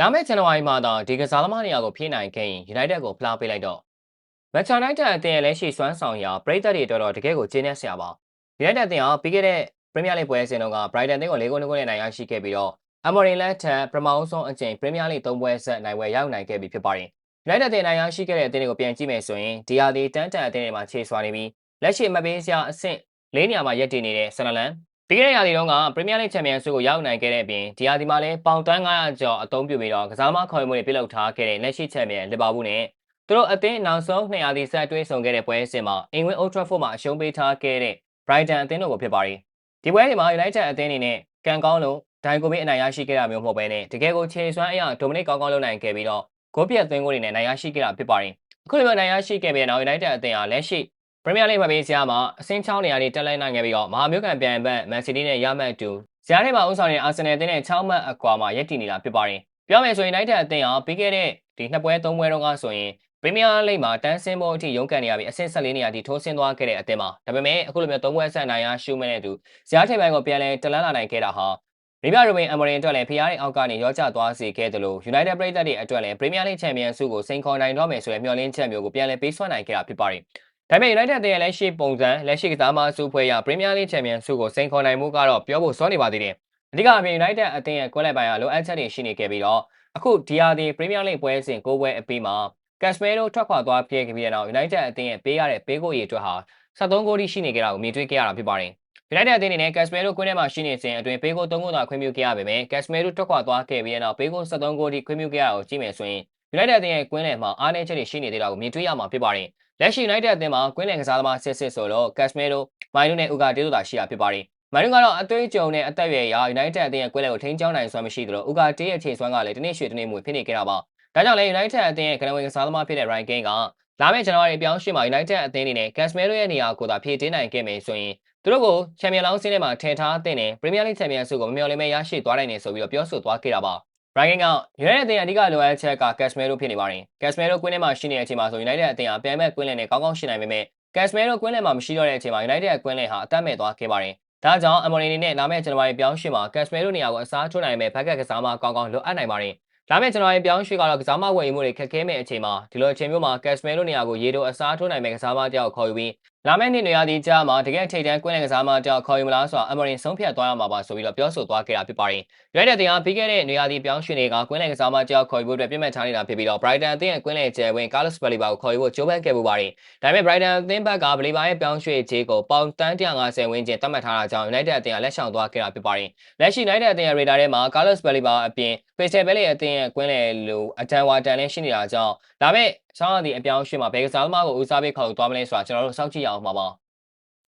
လာမယ့်ဇန်နဝါရီမှာတော့ဒီကစားသမားနေရာကိုဖြည့်နိုင်ခဲ့ရင် United ကိုဖလားပေးလိုက်တော့ Manchester United အသင်းရဲ့လက်ရှိစွမ်းဆောင်ရာပရိသတ်တွေတော်တော်တကယ်ကိုကျင်းနေဆရာပါ United အသင်းဟာပြီးခဲ့တဲ့ Premier League ပွဲစဉ်တုန်းက Brighton အသင်းကို၄ဂိုး၂ဂိုးနဲ့နိုင်ရရှိခဲ့ပြီးတော့ Amorim လက်ထက်ပထမဆုံးအကြိမ် Premier League ၃ပွဲဆက်နိုင်ပွဲရောက်နိုင်ခဲ့ပြီဖြစ်ပါတယ် United အသင်းနိုင်ရရှိခဲ့တဲ့အသင်းတွေကိုပြန်ကြည့်မယ်ဆိုရင်ဒီဟာဒီတန်းတန်အသင်းတွေမှာခြေစွာနေပြီးလက်ရှိမပေးစရာအဆင့်၄နေရာမှာရပ်တည်နေတဲ့ Sunderland ပြီးခဲ့တဲ့ရာသီတုန်းက Premier League Champions ဆုကိုရောက်နိုင်ခဲ့တဲ့အပြင်ဒီရာသီမှာလည်းပေါင်တန်း900ကျော်အသုံးပြုပြီးတော့ကစားမခေါ်ယူမှုတွေပြုလုပ်ထားခဲ့တဲ့လက်ရှိ Champion လီဗာပူးနဲ့သူတို့အသင်းနောက်ဆုံး200ရာသီဆက်တွဲဆုံခဲ့တဲ့ပွဲစဉ်မှာအင်္ဂလန် Old Trafford မှာအရှုံးပေးထားခဲ့တဲ့ Brighton အသင်းတို့ကိုဖြစ်ပါတယ်ဒီပွဲဒီမှာ United အသင်းအနေနဲ့ကံကောင်းလို့ဒိုင်ကိုမစ်အနိုင်ရရှိခဲ့တာမျိုးမဟုတ်ဘဲနဲ့တကယ်ကိုခြေစွမ်းအရာဒိုမနစ်ကောင်းကောင်းလုပ်နိုင်ခဲ့ပြီးတော့ဂိုးပြတ်သွင်းကိုတွေနဲ့နိုင်ရရှိခဲ့တာဖြစ်ပါတယ်အခုလိုမျိုးနိုင်ရရှိခဲ့ပြီးတော့ United အသင်းဟာလက်ရှိ Premier League မှာပေးစရာမှာအဆင့်6နေရာတွေတက်လိုက်နိုင်ခဲ့ပြီးတော့မဟာမျိုးကန်ပြန်ဘက် Man City နဲ့ရမှတ်တူဇာတ်ထဲမှာဥဆောင်တဲ့ Arsenal အသင်းနဲ့6မှတ်အကွာမှာရပ်တည်နေတာဖြစ်ပါတယ်ပြောမယ်ဆိုရင် United အသင်းဟာပြီးခဲ့တဲ့ဒီနှစ်ပွဲသုံးပွဲတုန်းကဆိုရင် Premier League မှာတန်းဆင်းဖို့အထိရုန်းကန်နေရပြီးအဆင့်14နေရာထိထိုးဆင်းသွားခဲ့တဲ့အသင်းမှာဒါပေမဲ့အခုလိုမျိုးသုံးပွဲဆက်နိုင်ရရှုမဲ့တဲ့သူဇာတ်ထဲပိုင်းကိုပြန်လဲတလန်းလာနိုင်ခဲ့တာဟာရိဗာရိုဘင်အမရင်အတွက်လည်းဖျားတဲ့အောက်ကနေရောကျသွားစေခဲ့တယ်လို့ United ပြည်သက်တွေအတွက်လည်း Premier League Champion ဆုကိုစိန်ခေါ်နိုင်တော့မယ်ဆိုတဲ့မျှော်လင့်ချက်မျိုးကိုပြန်လည်ပေးစွမ်းနိုင်ခဲ့တာဖြစ်ပါတယ်။ ဒါပေမဲ့ United တဲ့လက်ရှိပုံစံလက်ရှိကစားမဆုဖွဲ့ရ Premier League Champion ဆုကိုစိန်ခေါ်နိုင်မှုကတော့ပြောဖို့စောနေပါသေးတယ်။အဓိကအပြင် United အသင်းရဲ့ကွက်လက်ပိုင်းကလိုအပ်ချက်တွေရှိနေခဲ့ပြီးတော့အခုဒီဟာဒီ Premier League ပွဲစဉ်၉ပွဲအပြီးမှာ Casemiro ထွက်ခွာသွားပြည့်ခဲ့ပြီးတဲ့နောက် United အသင်းရဲ့ပေးရတဲ့ပေးကိုရည်အတွက်ဟာ73ဂိုးထိရှိနေကြတာကိုမြင်တွေ့ခဲ့ရတာဖြစ်ပါတယ်။ United အသင်းအနေနဲ့ Casemiro ကွင်းထဲမှာရှိနေစဉ်အတွင်းပေးကို3ဂိုးသာခွင့်ပြုခဲ့ရပေမဲ့ Casemiro ထွက်ခွာသွားခဲ့ပြီးတဲ့နောက်ပေးကို73ဂိုးထိခွင့်ပြုခဲ့ရတာကိုကြည့်မယ်ဆိုရင် United အသင်းရဲ့ကွင်းလယ်မှာအားနည်းချက်တွေရှိနေသေးတာကိုမြင်တွေ့ရမှာဖြစ်ပါတယ်။ လက်ရှိ United အသင်းမှာကွင်းလယ်ကစားသမားစစ်စစ်ဆိုတော့ Casemiro, Mainu နဲ့ Uga တေးတို့သာရှိတာဖြစ်ပါတယ်။မိုင်းကတော့အသွေးကြုံနဲ့အသက်အရွယ်ရာ United အသင်းရဲ့ကွဲလဲကိုထိန်းချောင်းနိုင်စွမ်းမရှိသလိုဥကာတေးရဲ့ခြေစွမ်းကလည်းတနေ့ရွှေတနေ့မွေဖြစ်နေကြတာပါ။ဒါကြောင့်လည်း United အသင်းရဲ့ကနဝင်ကစားသမားဖြစ်တဲ့ Ryan Kane ကလာမယ့်ဇန်နဝါရီအပြောင်းရွှေ့မှာ United အသင်းအနေနဲ့ Casemiro ရဲ့နေရာကိုသာဖြည့်တင်းနိုင်ခဲ့မယ်ဆိုရင်သူတို့ကိုချန်ပီယံလောင်းစင်းထဲမှာထည့်ထားတဲ့နဲ့ Premier League ချန်ပီယံဆုကိုမမျှော်လင့်မဲရရှိသွားနိုင်တယ်ဆိုပြီးတော့ပြောဆိုသွားခဲ့တာပါ။ Ryan က United အသင်းအဓိကလိုအပ်ချက်က Casemiro ဖြစ်နေပါတယ်။ Casemiro ကွင်းထဲမှာရှိနေတဲ့အချိန်မှာဆို United အသင်းဟာပြန်မဲ့ကွင်းလည်နဲ့ကောင်းကောင်းရှိနိုင်ပေမဲ့ Casemiro ကွင်းလည်မှာမရှိတော့တဲ့အချိန်မှာ United ကွင်းလည်ဟာအသက်မဲ့သွားခဲ့ပါတယ်။ဒါကြောင့် Amorim အနေနဲ့လာမယ့်ဇန်နဝါရီပြောင်းရွှေ့မှာ Casemiro နေရာကိုအစားထိုးနိုင်မဲ့ဘက်ကကစားမကောင်းကောင်းလိုအပ်နိုင်ပါတယ်။လာမယ့်ဇန်နဝါရီပြောင်းရွှေ့ကတော့ကစားမဝယ်ယူမှုတွေခက်ခဲမဲ့အချိန်မှာဒီလိုအချိန်မျိုးမှာ Casemiro နေရာကိုရေတိုအစားထိုးနိုင်မဲ့ကစားမတယောက်ခေါ်ယူပြီး လာမယ့်နှစ်နေရာဒီကြားမှာတကယ်ထိပ်တန်းကွင်းလည်ကစားမတယောက်ခေါ်ယူမလားဆိုတာအမရင်ဆုံးဖြတ်သွားရမှာပါဆိုပြီးတော့ပြောဆိုသွားခဲ့တာဖြစ်ပါတယ်။ United တင်ဟာပြီးခဲ့တဲ့နေရာဒီပြောင်းရွှေ့တွေကကွင်းလည်ကစားမတယောက်ခေါ်ယူဖို့အတွက်ပြတ်မှတ်ထားနေတာဖြစ်ပြီးတော့ Brighton အသင်းရဲ့ကွင်းလည်ကျယ်ဝင် Carlos Baleba ကိုခေါ်ယူဖို့ကြိုးပမ်းခဲ့ပူပါတယ်။ဒါပေမဲ့ Brighton အသင်းဘက်က Baleba ရဲ့ပြောင်းရွှေ့ခြေကိုပေါင်တန်း150ဝန်းကျင်သတ်မှတ်ထားတာကြောင့် United အသင်းကလက်ဆောင်သွားခဲ့တာဖြစ်ပါတယ်။လက်ရှိ United အသင်းရဲ့ radar ထဲမှာ Carlos Baleba အပြင် Crystal Palace အသင်းရဲ့ကွင်းလည်လိုအတန်ဝါတန်လည်းရှိနေတာကြောင့်ဒါပေမဲ့ ဆောင်းရာသီအပြောင်းရွှေ့မှာဘယ်ကစားသမားကိုဦးစားပေးခေါ်ယူသွားမလဲဆိုတာကျွန်တော်တို့စောင့်ကြည့်ရအောင်ပါပါ။